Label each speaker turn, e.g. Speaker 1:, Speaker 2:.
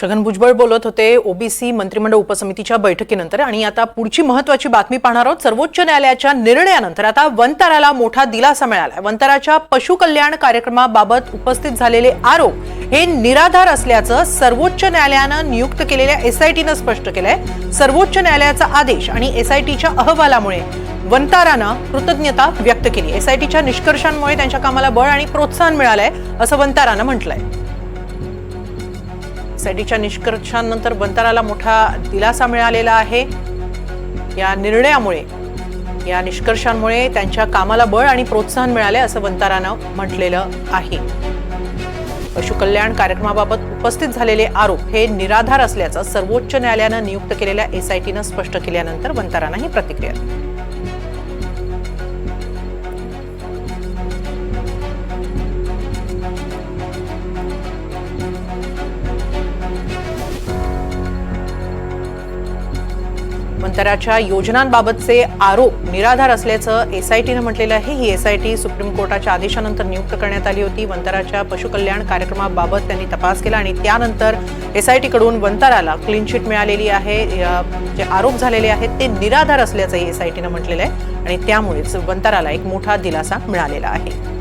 Speaker 1: छगन भुजबळ बोलत होते ओबीसी मंत्रिमंडळ उपसमितीच्या बैठकीनंतर. आणि आता पुढची महत्वाची बातमी पाहणार आहोत. सर्वोच्च न्यायालयाच्या निर्णयानंतर आता वंताराला मोठा दिलासा मिळालाय. वंताराच्या पशुकल्याण कार्यक्रमाबाबत उपस्थित झालेले आरोप हे निराधार असल्याचं सर्वोच्च न्यायालयानं नियुक्त केलेल्या एसआयटीनं स्पष्ट केलंय. सर्वोच्च न्यायालयाचा आदेश आणि एसआयटीच्या अहवालामुळे वंतारानं कृतज्ञता व्यक्त केली. एसआयटीच्या निष्कर्षांमुळे त्यांच्या कामाला बळ आणि प्रोत्साहन मिळालंय असं वंतारानं म्हटलंय. एसआयटीच्या निष्कर्षांनंतर बंताराला मोठा दिलासा मिळालेला आहे. या निर्णयामुळे या निष्कर्षांमुळे त्यांच्या कामाला बळ आणि प्रोत्साहन मिळाले असं बंतारानं म्हटलेलं आहे. पशुकल्याण कार्यक्रमाबाबत उपस्थित झालेले आरोप हे निराधार असल्याचं सर्वोच्च न्यायालयानं नियुक्त केलेल्या एसआयटीनं स्पष्ट केल्यानंतर बंतारानं ही प्रतिक्रिया दिली. योजनांबाबतचे आरोप निराधार असल्याचं एसआयटीनं म्हटलेलं आहे. ही एसआयटी सुप्रीम कोर्टाच्या आदेशानंतर नियुक्त करण्यात आली होती. वंतराच्या पशुकल्याण कार्यक्रमाबाबत त्यांनी तपास केला आणि त्यानंतर एसआयटीकडून वंतराला क्लीन चिट मिळालेली आहे. जे आरोप झालेले आहेत ते निराधार असल्याचंही एसआयटीनं म्हटलेलं आहे आणि त्यामुळेच वंतराला एक मोठा दिलासा मिळालेला आहे.